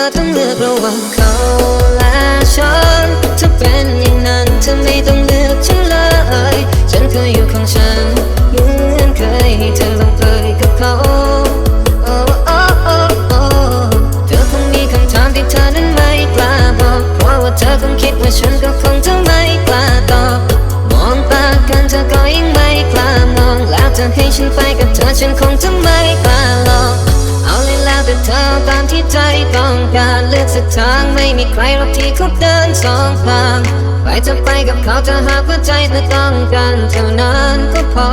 ธอต้องเลือกระหว่างเขาและฉันถ้าเป็นอย่างนั้นเธอไม่ต้องเลือกฉันเลย ฉันเคยอยู่ของฉันเหมือนเคยเธอลงเอยกับเขาเธอคงมีคำถามที่เธอนั้นไม่กล้าบอก เพราะว่าเธอคงคิดว่าฉันก็คงจะไม่กล้าตอบมองตากันเธอก็ยังไม่กล้ามองแล้วเธอให้ฉันไปกับเธอฉันคงจะไม่กล้าหลอก แล้วแต่เธอตามที่ใจต้องการเลือกเส้นทางไม่มีใครหรอกที่เขาเดินสองทางไปจะไปกับเขาจะหากว่าใจเธอต้องการเท่านั้นก็พอ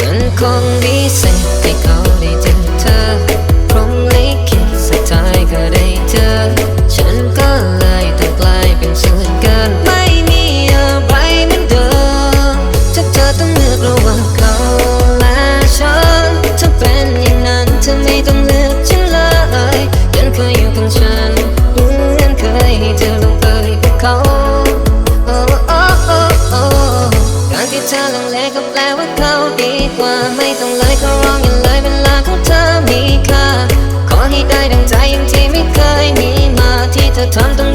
มันคงดีสิให้เขาได้เจอเธอพรมลิขิตสุดท้ายก็ได้เจอ to turn to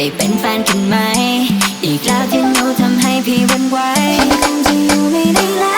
ได้เป็นแฟนกันไหม อีกแล้วที่หนูทำให้พี่วันไหวคงจะอยู่ไม่ได้แล้ว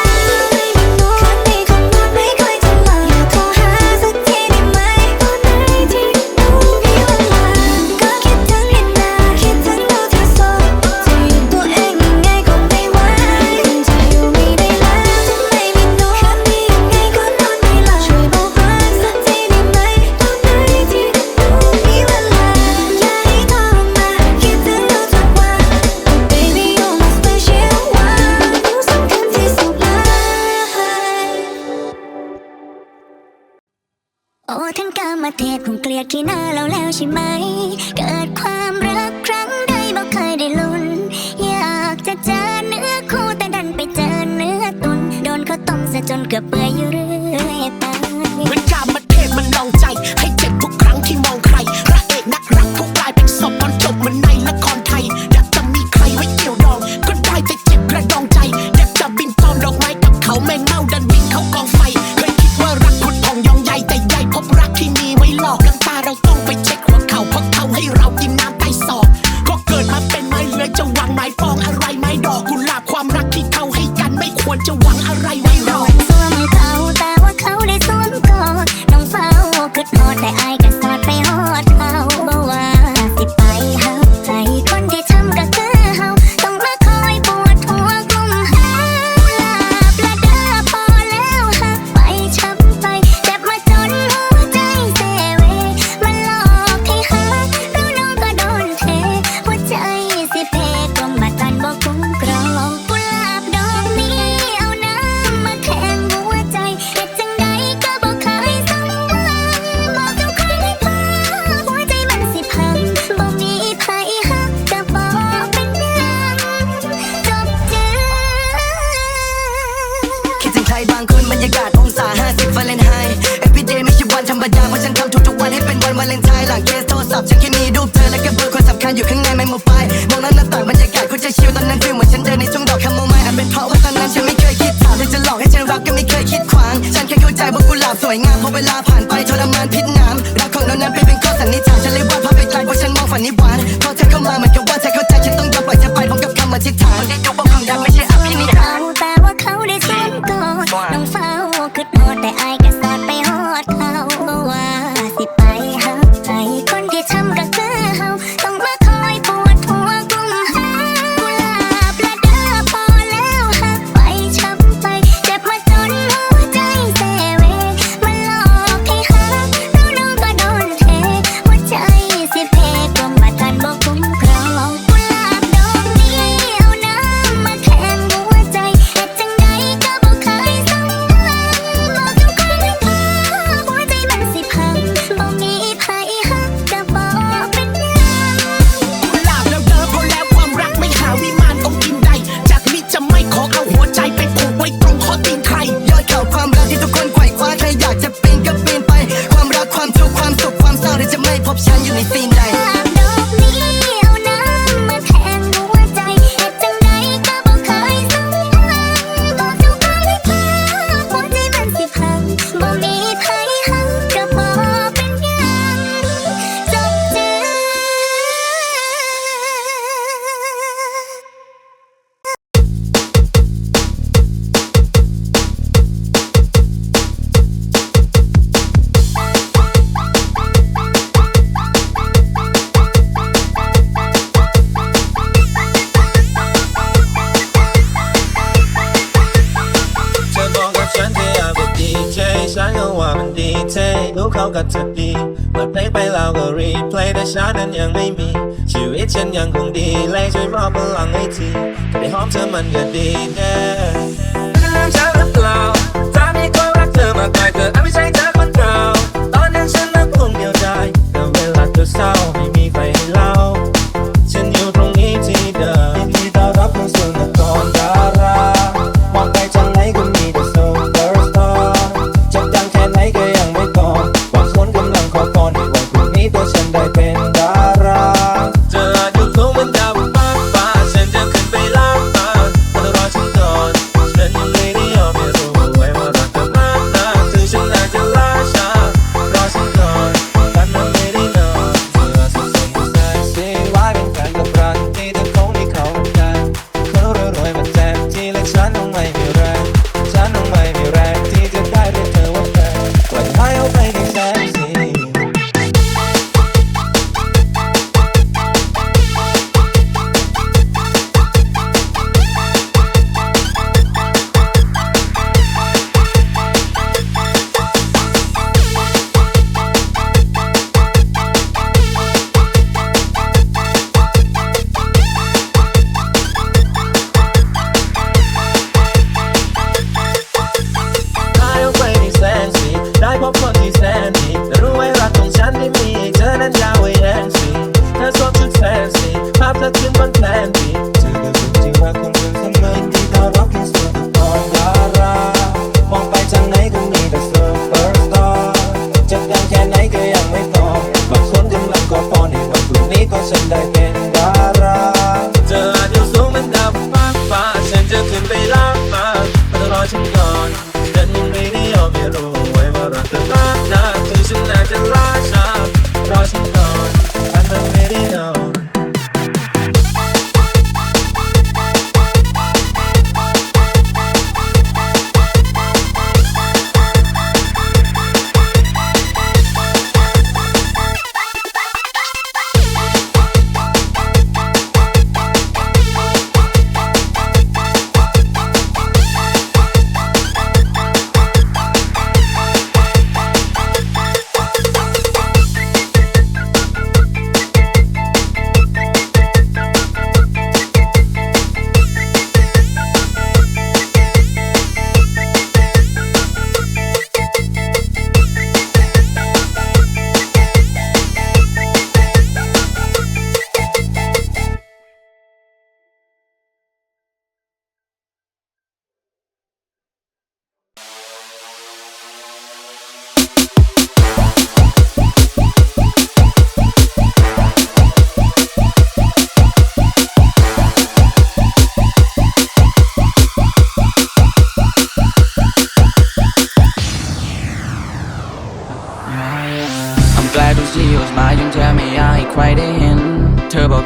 หลังเคสโทรศัพท์ฉันแค่มีรูปเธอและก็เบอร์คนสำคัญอยู่ข้างในไม่หมดไปมองนั้นหน้าต่างบรรยากาศคุณจะชิลตอนนั้นฟิลเหมือนฉันเดินในช่วงดอกคาโมไมล์อันเป็นเพราะว่าตอนนั้นฉันไม่เคยคิดถามเธอจะหลอกให้ฉันรักก็ไม่เคยคิดขวาง ฉันแค่เข้าใจว่ากุหลาบสวยงามพอเวลาผ่านไปทรมานพิษน้ำรักของเรานั้นเป็นเพียข้อสันนิษฐานฉันเลยว่าพาไปไกลเพราะฉันมองฝันนี้หวาน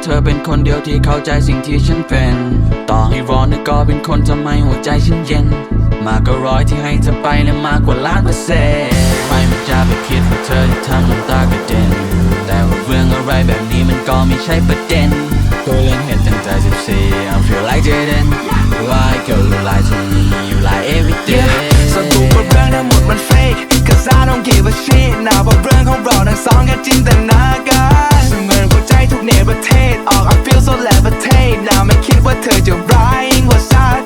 เธอเป็นคนเดียวที่เข้าใจสิ่งที่ฉันเป็น ต่อให้ร้อนก็เป็นคนทำให้หัวใจฉันเย็น มากกว่าร้อยที่ให้เธอไปและมากกว่าล้านเปอร์เซ็นต์ใครมันจะไปคิดว่าเธอจะทำน้ำตากระเด็น แต่ว่าเรื่องอะไรแบบนี้มันก็ไม่ใช่ประเด็นตัวเล่นเห็นตั้งแต่14 I feel like Jaden Like girl you lie to me you lie every day สรุปว่าเรื่องทั้งหมดมัน fake Cause I don't give a shit นะว่าเรื่องของเราทั้งสองแค่จินตนาการ เสมือนหัวใจทุกเนประเทศออก I feel so levitate นะไม่คิดว่าเธอจะร้ายยิ่งกว่าซาตาน